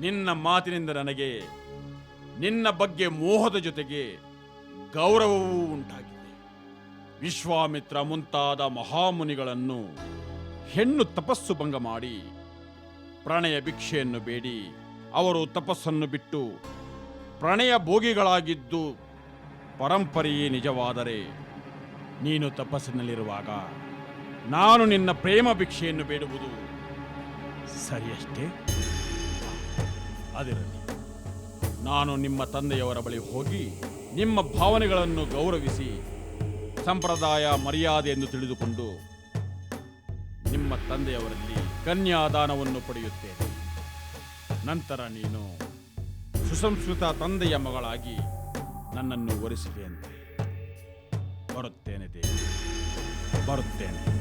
ನಿನ್ನ ಮಾತಿನಿಂದ ನನಗೆ, ನಿನ್ನ ಬಗ್ಗೆ ಮೋಹದ ಜೊತೆಗೆ ಗೌರವವೂ ಉಂಟಾಗಿದೆ. ವಿಶ್ವಾಮಿತ್ರ ಮುಂತಾದ ಮಹಾಮುನಿಗಳನ್ನು ಹೆಣ್ಣು ತಪಸ್ಸು ಭಂಗ ಮಾಡಿ ಪ್ರಣಯ ಭಿಕ್ಷೆಯನ್ನು ಬೇಡಿ. ಅವರು ತಪಸ್ಸನ್ನು ಬಿಟ್ಟು ಪ್ರಣಯ ಭೋಗಿಗಳಾಗಿದ್ದು ಪರಂಪರೆಯೇ ನಿಜವಾದರೆ ನೀನು ತಪಸ್ಸಿನಲ್ಲಿರುವಾಗ ನಾನು ನಿನ್ನ ಪ್ರೇಮ ಭಿಕ್ಷೆಯನ್ನು ಬೇಡುವುದು ಸರಿಯಷ್ಟೇ? ಅದಿರಲಿ. ನಾನು ನಿಮ್ಮ ತಂದೆಯವರ ಬಳಿ ಹೋಗಿ ನಿಮ್ಮ ಭಾವನೆಗಳನ್ನು ಗೌರವಿಸಿ ಸಂಪ್ರದಾಯ ಮರ್ಯಾದೆ ಎಂದು ತಿಳಿದುಕೊಂಡು ನಿಮ್ಮ ತಂದೆಯವರಲ್ಲಿ ಕನ್ಯಾದಾನವನ್ನು ಪಡೆಯುತ್ತೇನೆ. ನಂತರ ನೀನು ಸುಸಂಸ್ಕೃತ ತಂದೆಯ ಮಗಳಾಗಿ ನನ್ನನ್ನು ಒರೆಸಿದೆ ಅಂತ ಬರುತ್ತೇನೆ ದೇವಿ, ಬರುತ್ತೇನೆ.